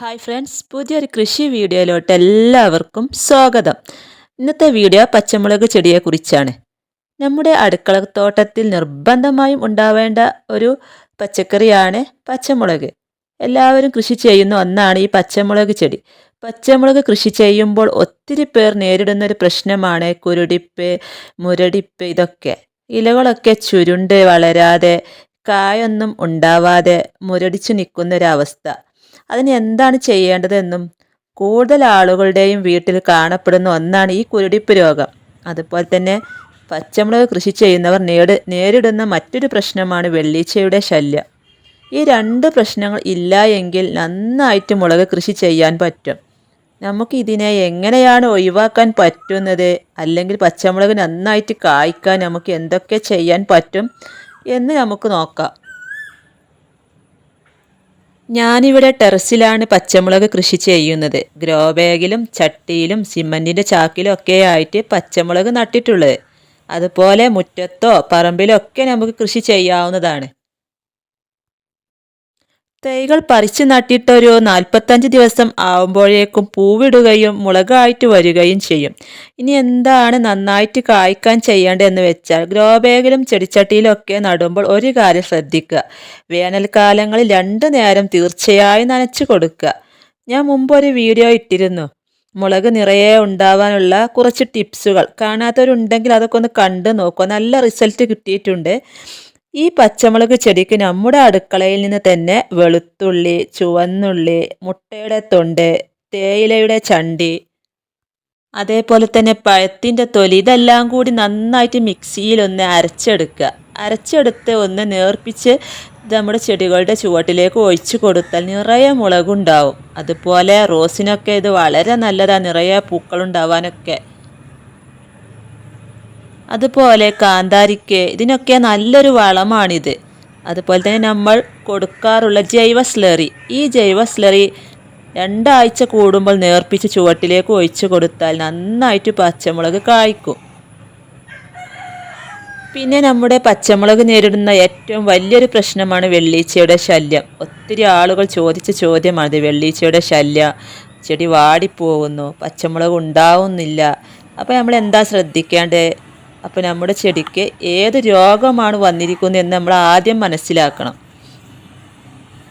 Hi friends പുതിയൊരു കൃഷി വീഡിയോയിലോട്ട് എല്ലാവർക്കും സ്വാഗതം. ഇന്നത്തെ വീഡിയോ പച്ചമുളക് ചെടിയെക്കുറിച്ചാണ്. നമ്മുടെ അടുക്കളത്തോട്ടത്തിൽ നിർബന്ധമായും ഉണ്ടാവേണ്ട ഒരു പച്ചക്കറിയാണ് പച്ചമുളക്. എല്ലാവരും കൃഷി ചെയ്യുന്ന ഒന്നാണ് ഈ പച്ചമുളക് ചെടി. പച്ചമുളക് കൃഷി ചെയ്യുമ്പോൾ ഒത്തിരി പേർ നേരിടുന്ന ഒരു പ്രശ്നമാണ് കുരുടിപ്പ് മുരടിപ്പ് ഇതൊക്കെ. ഇലകളൊക്കെ ചുരുണ്ട് വളരാതെ കായൊന്നും ഉണ്ടാവാതെ മുരടിച്ചു നിൽക്കുന്ന ഒരവസ്ഥ അതിന് എന്താണ് ചെയ്യേണ്ടതെന്നും കൂടുതൽ ആളുകളുടെയും വീട്ടിൽ കാണപ്പെടുന്ന ഒന്നാണ് ഈ കുരുടിപ്പ് രോഗം. അതുപോലെ തന്നെ പച്ചമുളക് കൃഷി ചെയ്യുന്നവർ നേട് നേരിടുന്ന മറ്റൊരു പ്രശ്നമാണ് വെള്ളീച്ചയുടെ ശല്യം. ഈ രണ്ട് പ്രശ്നങ്ങൾ ഇല്ല എങ്കിൽ നന്നായിട്ട് മുളക് കൃഷി ചെയ്യാൻ പറ്റും. നമുക്ക് ഇതിനെ എങ്ങനെയാണ് ഒഴിവാക്കാൻ പറ്റുന്നത്? അല്ലെങ്കിൽ പച്ചമുളക് നന്നായിട്ട് കായ്ക്കാൻ നമുക്ക് എന്തൊക്കെ ചെയ്യാൻ പറ്റും എന്ന് നമുക്ക് നോക്കാം. ഞാനിവിടെ ടെറസിലാണ് പച്ചമുളക് കൃഷി ചെയ്യുന്നത്. ഗ്രോ ബാഗിലും ചട്ടിയിലും സിമന്റിന്റെ ചാക്കിലും ഒക്കെ ആയിട്ട് പച്ചമുളക് നട്ടിട്ടുള്ളത്. അതുപോലെ മുറ്റത്തോ പറമ്പിലോ ഒക്കെ നമുക്ക് കൃഷി ചെയ്യാവുന്നതാണ്. തൈകൾ പറിച്ചു നട്ടിട്ടൊരു നാൽപ്പത്തഞ്ച് ദിവസം ആവുമ്പോഴേക്കും പൂവിടുകയും മുളകായിട്ട് വരികയും ചെയ്യും. ഇനി എന്താണ് നന്നായിട്ട് കായ്ക്കാൻ ചെയ്യേണ്ടതെന്ന് വെച്ചാൽ ഗ്രോ ബാഗിലും ചെടിച്ചട്ടിയിലും ഒക്കെ നടുമ്പോൾ ഒരു കാര്യം ശ്രദ്ധിക്കുക. വേനൽക്കാലങ്ങളിൽ രണ്ടു നേരം തീർച്ചയായും നനച്ചു കൊടുക്കുക. ഞാൻ മുമ്പ് ഒരു വീഡിയോ ഇട്ടിരുന്നു. മുളക് നിറയെ ഉണ്ടാവാനുള്ള കുറച്ച് ടിപ്സുകൾ. കാണാത്തവരുണ്ടെങ്കിൽ അതൊക്കെ ഒന്ന് കണ്ടു നോക്കുക. നല്ല റിസൾട്ട് കിട്ടിയിട്ടുണ്ട്. ഈ പച്ചമുളക് ചെടിക്ക് നമ്മുടെ അടുക്കളയിൽ നിന്ന് തന്നെ വെളുത്തുള്ളി ചുവന്നുള്ളി മുട്ടയുടെ തൊണ്ട് തേയിലയുടെ ചണ്ടി അതേപോലെ തന്നെ പഴത്തിന്റെ തൊലി ഇതെല്ലാം കൂടി നന്നായിട്ട് മിക്സിയിൽ ഒന്ന് അരച്ചെടുക്കുക. അരച്ചെടുത്ത് ഒന്ന് നേർപ്പിച്ച് നമ്മുടെ ചെടികളുടെ ചുവട്ടിലേക്ക് ഒഴിച്ചു കൊടുത്താൽ നിറയെ മുളകുണ്ടാവും. അതുപോലെ റോസിനൊക്കെ ഇത് വളരെ നല്ലതാണ്. നിറയെ പൂക്കളുണ്ടാവാനൊക്കെ. അതുപോലെ കാന്താരിക്ക് ഇതിനൊക്കെ നല്ലൊരു വളമാണിത്. അതുപോലെ തന്നെ നമ്മൾ കൊടുക്കാറുള്ള ജൈവ സ്ലറി. ഈ ജൈവ സ്ലറി രണ്ടാഴ്ച കൂടുമ്പോൾ നേർപ്പിച്ച് ചുവട്ടിലേക്ക് ഒഴിച്ചു കൊടുത്താൽ നന്നായിട്ട് പച്ചമുളക് കായ്ക്കും. പിന്നെ നമ്മുടെ പച്ചമുളക് നേരിടുന്ന ഏറ്റവും വലിയൊരു പ്രശ്നമാണ് വെള്ളീച്ചയുടെ ശല്യം. ഒത്തിരി ആളുകൾ ചോദിച്ച ചോദ്യമാണിത്. വെള്ളീച്ചയുടെ ശല്യം ചെടി വാടിപ്പോകുന്നു പച്ചമുളക് ഉണ്ടാവുന്നില്ല. അപ്പോൾ നമ്മൾ എന്താ ശ്രദ്ധിക്കേണ്ടത്? അപ്പോൾ നമ്മുടെ ചെടിക്ക് ഏത് രോഗമാണ് വന്നിരിക്കുന്നത് എന്ന് നമ്മൾ ആദ്യം മനസ്സിലാക്കണം.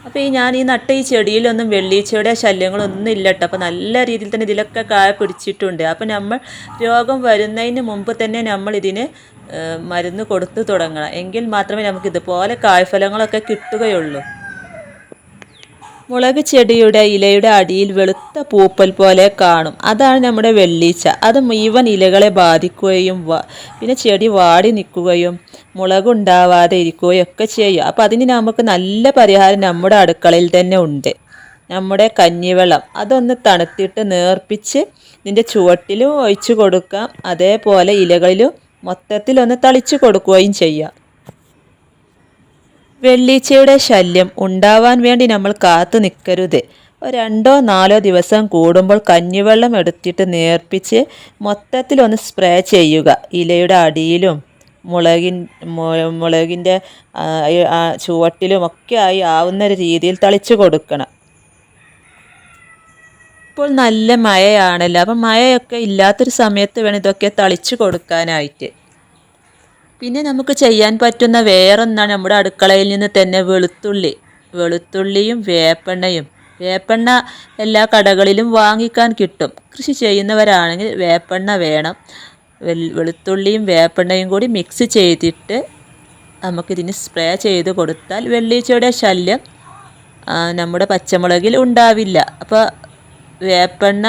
അപ്പോൾ ഈ ഞാൻ ഈ നട്ട ഈ ചെടിയിലൊന്നും വെള്ളീച്ചയുടെ ശല്യങ്ങളൊന്നും ഇല്ല കേട്ടോ. അപ്പോൾ നല്ല രീതിയിൽ തന്നെ ഇതിലൊക്കെ കായ പിടിച്ചിട്ടുണ്ട്. അപ്പോൾ നമ്മൾ രോഗം വരുന്നതിന് മുമ്പ് തന്നെ നമ്മൾ ഇതിന് മരുന്ന് കൊടുത്തു തുടങ്ങണം. എങ്കിൽ മാത്രമേ നമുക്ക് ഇതുപോലെ കായ്ഫലങ്ങളൊക്കെ കിട്ടുകയുള്ളൂ. മുളക് ചെടിയുടെ ഇലയുടെ അടിയിൽ വെളുത്ത പൂപ്പൽ പോലെ കാണും. അതാണ് നമ്മുടെ വെള്ളീച്ച. അത് മുഴുവൻ ഇലകളെ ബാധിക്കുകയും പിന്നെ ചെടി വാടി നിൽക്കുകയും മുളകുണ്ടാവാതെ ഇരിക്കുകയും ഒക്കെ ചെയ്യും. അപ്പോൾ അതിന് നമുക്ക് നല്ല പരിഹാരം നമ്മുടെ അടുക്കളയിൽ തന്നെ ഉണ്ട്. നമ്മുടെ കഞ്ഞിവെള്ളം. അതൊന്ന് തണുത്തിട്ട് നേർപ്പിച്ച് ഇതിന്റെ ചുവട്ടിലും ഒഴിച്ചു കൊടുക്കാം. അതേപോലെ ഇലകളിലും മൊത്തത്തിലൊന്ന് തളിച്ചു കൊടുക്കുകയും ചെയ്യാം. വെള്ളീച്ചയുടെ ശല്യം ഉണ്ടാവാൻ വേണ്ടി നമ്മൾ കാത്തു നിൽക്കരുത്. രണ്ടോ നാലോ ദിവസം കൂടുമ്പോൾ കഞ്ഞിവെള്ളം എടുത്തിട്ട് നേർപ്പിച്ച് മൊത്തത്തിൽ ഒന്ന് സ്പ്രേ ചെയ്യുക. ഇലയുടെ അടിയിലും മുളകിൻ മുളകിന്റെ ചുവട്ടിലും ഒക്കെ ആയി ആവുന്ന ഒരു രീതിയിൽ തളിച്ചു കൊടുക്കണം. ഇപ്പോൾ നല്ല മഴയാണല്ലോ. അപ്പം മഴയൊക്കെ ഇല്ലാത്തൊരു സമയത്ത് വേണം ഇതൊക്കെ തളിച്ചു കൊടുക്കാനായിട്ട്. പിന്നെ നമുക്ക് ചെയ്യാൻ പറ്റുന്ന വേറൊന്നാണ് നമ്മുടെ അടുക്കളയിൽ നിന്ന് തന്നെ വെളുത്തുള്ളി. വെളുത്തുള്ളിയും വേപ്പെണ്ണയും. വേപ്പെണ്ണ എല്ലാ കടകളിലും വാങ്ങിക്കാൻ കിട്ടും. കൃഷി ചെയ്യുന്നവരാണെങ്കിൽ വേപ്പെണ്ണ വേണം. വെളുത്തുള്ളിയും വേപ്പെണ്ണയും കൂടി മിക്സ് ചെയ്തിട്ട് നമുക്കിതിന് സ്പ്രേ ചെയ്ത് കൊടുത്താൽ വെള്ളീച്ചയുടെ ശല്യം നമ്മുടെ പച്ചമുളകിൽ ഉണ്ടാവില്ല. അപ്പോൾ വേപ്പെണ്ണ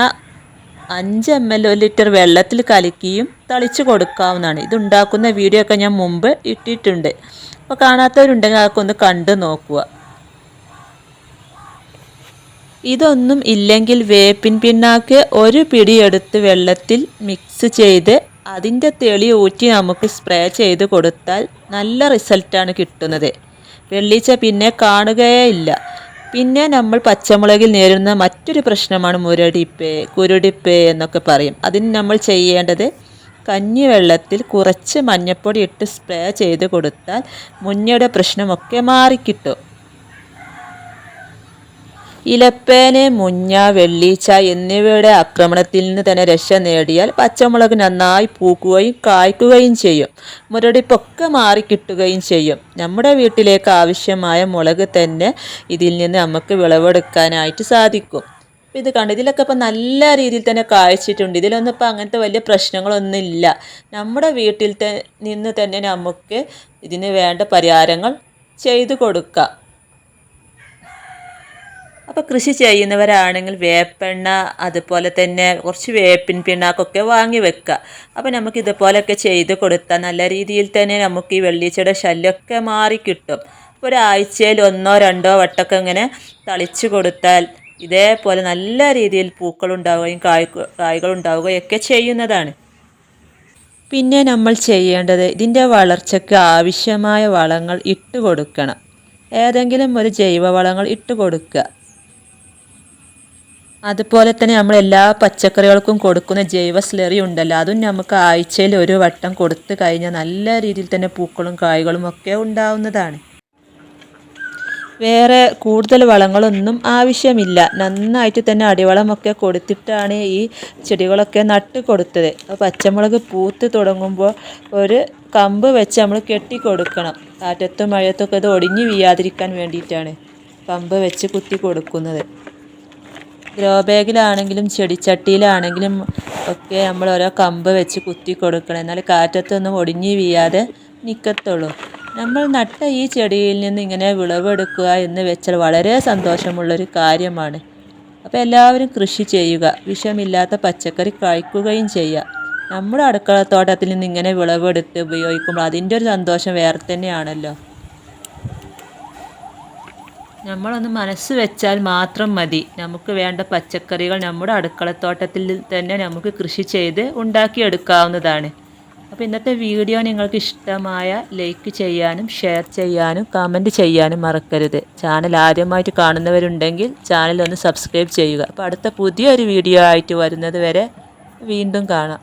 അഞ്ച് എം എൽ ലിറ്റർ വെള്ളത്തിൽ കലക്കിയും തളിച്ച് കൊടുക്കാവുന്നതാണ്. ഇതുണ്ടാക്കുന്ന വീഡിയോ ഒക്കെ ഞാൻ മുമ്പ് ഇട്ടിട്ടുണ്ട്. അപ്പോൾ കാണാത്തവരുണ്ടെങ്കിൽ അതൊക്കെ ഒന്ന് കണ്ടു നോക്കുക. ഇതൊന്നും ഇല്ലെങ്കിൽ വേപ്പിൻ പിണ്ണാക്ക് ഒരു പിടിയെടുത്ത് വെള്ളത്തിൽ മിക്സ് ചെയ്ത് അതിന്റെ തെളി ഊറ്റി നമുക്ക് സ്പ്രേ ചെയ്ത് കൊടുത്താൽ നല്ല റിസൾട്ടാണ് കിട്ടുന്നത്. വെള്ളിച്ച പിന്നെ കാണുകയേ ഇല്ല. പിന്നെ നമ്മൾ പച്ചമുളകിൽ നേരിടുന്ന മറ്റൊരു പ്രശ്നമാണ് മുരടിപ്പ് കുരുടിപ്പ് എന്നൊക്കെ പറയും. അതിന് നമ്മൾ ചെയ്യേണ്ടത് കഞ്ഞിവെള്ളത്തിൽ കുറച്ച് മഞ്ഞപ്പൊടി ഇട്ട് സ്പ്രേ ചെയ്ത് കൊടുത്താൽ മുന്നയുടെ പ്രശ്നമൊക്കെ മാറിക്കിട്ടും. ഇലപ്പേന് മുഞ്ഞ വെള്ളീച്ച എന്നിവയുടെ ആക്രമണത്തിൽ നിന്ന് തന്നെ രക്ഷ നേടിയാൽ പച്ചമുളക് നന്നായി പൂക്കുകയും കായ്ക്കുകയും ചെയ്യും. മുരടിപ്പൊക്കെ മാറിക്കിട്ടുകയും ചെയ്യും. നമ്മുടെ വീട്ടിലേക്ക് ആവശ്യമായ മുളക് തന്നെ ഇതിൽ നിന്ന് നമുക്ക് വിളവെടുക്കാനായിട്ട് സാധിക്കും. ഇത് കണ്ടു? ഇതിലൊക്കെ ഇപ്പം നല്ല രീതിയിൽ തന്നെ കായ്ച്ചിട്ടുണ്ട്. ഇതിലൊന്നും ഇപ്പം അങ്ങനത്തെ വലിയ പ്രശ്നങ്ങളൊന്നും ഇല്ല നമ്മുടെ വീട്ടിൽ നിന്ന് തന്നെ നമുക്ക് ഇതിന് വേണ്ട പരിഹാരങ്ങൾ ചെയ്തു കൊടുക്കാം. അപ്പോൾ കൃഷി ചെയ്യുന്നവരാണെങ്കിൽ വേപ്പെണ്ണ അതുപോലെ തന്നെ കുറച്ച് വേപ്പിൻ പിണ്ണാക്കൊക്കെ വാങ്ങി വെക്കുക അപ്പോൾ നമുക്ക് ഇതുപോലെയൊക്കെ ചെയ്ത് കൊടുത്താൽ നല്ല രീതിയിൽ തന്നെ നമുക്ക് ഈ വെള്ളീച്ചയുടെ ശല്യമൊക്കെ മാറിക്കിട്ടും ഒരാഴ്ചയിൽ ഒന്നോ രണ്ടോ വട്ടമൊക്കെ ഇങ്ങനെ തളിച്ചു കൊടുത്താൽ ഇതേപോലെ നല്ല രീതിയിൽ പൂക്കളുണ്ടാവുകയും കായ് കായ്കളുണ്ടാവുകയൊക്കെ ചെയ്യുന്നതാണ്. പിന്നെ നമ്മൾ ചെയ്യേണ്ടത് ഇതിന്റെ വളർച്ചയ്ക്ക് ആവശ്യമായ വളങ്ങൾ ഇട്ട് കൊടുക്കണം. ഏതെങ്കിലും ഒരു ജൈവ വളങ്ങൾ ഇട്ട് കൊടുക്കുക. അതുപോലെ തന്നെ നമ്മൾ എല്ലാ പച്ചക്കറികൾക്കും കൊടുക്കുന്ന ജൈവ സ്ലറി ഉണ്ടല്ലോ. അതും നമുക്ക് ആഴ്ചയിൽ ഒരു വട്ടം കൊടുത്തു കഴിഞ്ഞാൽ നല്ല രീതിയിൽ തന്നെ പൂക്കളും കായ്കളും ഒക്കെ ഉണ്ടാവുന്നതാണ്. വേറെ കൂടുതൽ വളങ്ങളൊന്നും ആവശ്യമില്ല. നന്നായിട്ട് തന്നെ അടിവളമൊക്കെ കൊടുത്തിട്ടാണ് ഈ ചെടികളൊക്കെ നട്ട് കൊടുത്തത്. പച്ചമുളക് പൂത്ത് തുടങ്ങുമ്പോൾ ഒരു കമ്പ് വെച്ച് നമ്മൾ കെട്ടി കൊടുക്കണം കാറ്റത്തും മഴയത്തൊക്കെ ഇത് ഒടിഞ്ഞു വീയാതിരിക്കാൻ വേണ്ടിയിട്ടാണ് കമ്പ് വെച്ച് കുത്തി കൊടുക്കുന്നത്. ഗ്രോ ബാഗിലാണെങ്കിലും ചെടിച്ചട്ടിയിലാണെങ്കിലും ഒക്കെ നമ്മൾ ഓരോ കമ്പ് വെച്ച് കുത്തി കൊടുക്കണം. എന്നാൽ കാറ്റത്തൊന്നും ഒടിഞ്ഞു വീയാതെ നിൽക്കത്തുള്ളൂ നമ്മൾ നട്ട ഈ ചെടിയിൽ നിന്ന് ഇങ്ങനെ വിളവെടുക്കുക എന്ന് വെച്ചാൽ വളരെ സന്തോഷമുള്ളൊരു കാര്യമാണ്. അപ്പോൾ എല്ലാവരും കൃഷി ചെയ്യുക. വിഷമില്ലാത്ത പച്ചക്കറി കഴിക്കുകയും ചെയ്യുക. നമ്മുടെ അടുക്കളത്തോട്ടത്തിൽ നിന്ന് ഇങ്ങനെ വിളവെടുത്ത് ഉപയോഗിക്കുമ്പോൾ അതിന്റെ ഒരു സന്തോഷം വേറെ തന്നെയാണല്ലോ. നമ്മളൊന്ന് മനസ്സ് വെച്ചാൽ മാത്രം മതി. നമുക്ക് വേണ്ട പച്ചക്കറികൾ നമ്മുടെ അടുക്കളത്തോട്ടത്തിൽ തന്നെ നമുക്ക് കൃഷി ചെയ്ത് ഉണ്ടാക്കിയെടുക്കാവുന്നതാണ്. അപ്പോൾ ഇന്നത്തെ വീഡിയോ നിങ്ങൾക്ക് ഇഷ്ടമായ ലൈക്ക് ചെയ്യാനും ഷെയർ ചെയ്യാനും കമന്റ് ചെയ്യാനും മറക്കരുത്. ചാനൽ ആദ്യമായിട്ട് കാണുന്നവരുണ്ടെങ്കിൽ ചാനൽ ഒന്ന് സബ്സ്ക്രൈബ് ചെയ്യുക. അപ്പോൾ അടുത്ത പുതിയൊരു വീഡിയോ ആയിട്ട് വരുന്നത് വരെ വീണ്ടും കാണാം.